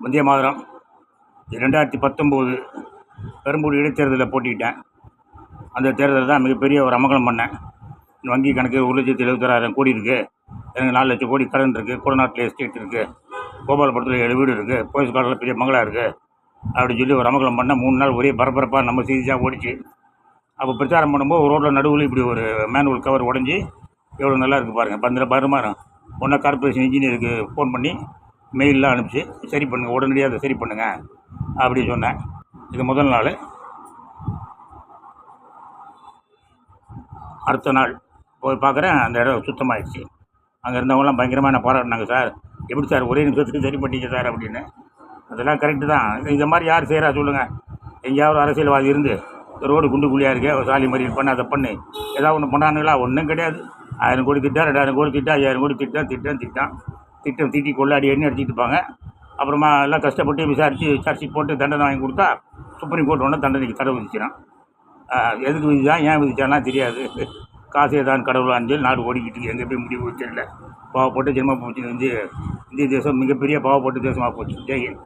முந்தைய மாதம் ரெண்டாயிரத்தி பத்தொம்போது பெரம்பூர் இடைத்தேர்தலில் போட்டிக்கிட்டேன் அந்த தேர்தலில் தான் மிகப்பெரிய ஒரு அமகலம் பண்ணேன். வங்கி கணக்கு ஒரு லட்சத்தி எழுபத்தாறாயிரம் கோடி இருக்குது எனக்கு நாலு லட்சம் கோடி கடன் இருக்குது கொடநாட்டில் எஸ்டேட் இருக்குது கோபாலபுரத்தில் ஏழு வீடு இருக்குது போயஸ் கார்டில் பெரிய மங்களாக இருக்குது அப்படின்னு சொல்லி ஒரு அமகலம் பண்ண மூணு நாள் ஒரே பரபரப்பாக நம்ம சீரியஸாக ஓடிச்சு. அப்போ பிரச்சாரம் பண்ணும்போது ஒரு ரோட்டில் நடுவில் இப்படி ஒரு மேனுவல் கவர் உடஞ்சி எவ்வளோ நல்லா இருக்குது பாருங்கள் பந்திர பருமாறும். ஒன்றா கார்பரேஷன் இன்ஜினியருக்கு ஃபோன் பண்ணி மெயிலெலாம் அனுப்பிச்சு சரி பண்ணுங்கள் உடனடியாக அதை சரி பண்ணுங்கள் அப்படி சொன்னேன். இது முதல் நாள். அடுத்த நாள் போய் பார்க்குறேன் அந்த இடம் சுத்தமாகிடுச்சு அங்கே இருந்தவங்களாம் பயங்கரமாக என்ன பாராட்டினாங்க சார். எப்படி சார் ஒரே நிமிஷத்துக்கு சரி பண்ணிங்க சார் அப்படின்னு. அதெல்லாம் கரெக்டு தான். இது- இந்த மாதிரி யார் செய்கிறா சொல்லுங்கள் எங்கேயாவது அரசியல்வாதி இருந்து ரோடு குண்டு குழியாக இருக்கே ஒரு சாலி மறியல் பண்ண அதை பண்ணு. ஏதாவது ஒன்று பண்ணானுங்களா? ஒன்றும் கிடையாது. ஆயிரம் கோடி திட்டா ரெண்டாயிரம் கோடி திட்டா ஐயாயிரம் கோடி திட்டம் திட்டம் திட்டம் திட்டம் தீட்டி கொள்ளாடி எண்ணி அடிச்சிட்டு இருப்பாங்க. அப்புறமா எல்லாம் கஷ்டப்பட்டு விசாரித்து விசாரிச்சு போட்டு தண்டனை வாங்கி கொடுத்தா சுப்ரீம் கோர்ட் ஒன்று தண்டனைக்கு தடை விதிச்சிடும் எதுக்கு விதிச்சான் ஏன் விதிச்சானா தெரியாது. காசே தான் கடவுளான்னு சொல்லி நாடு ஓடிக்கிட்டு எங்கே போய் முடிவு தெரியல. பாவப்பட்ட ஜென்மம் போச்சு வந்து இந்திய தேசம் மிகப்பெரிய பாவப்பட்ட தேசமாக போச்சு. ஜெயின்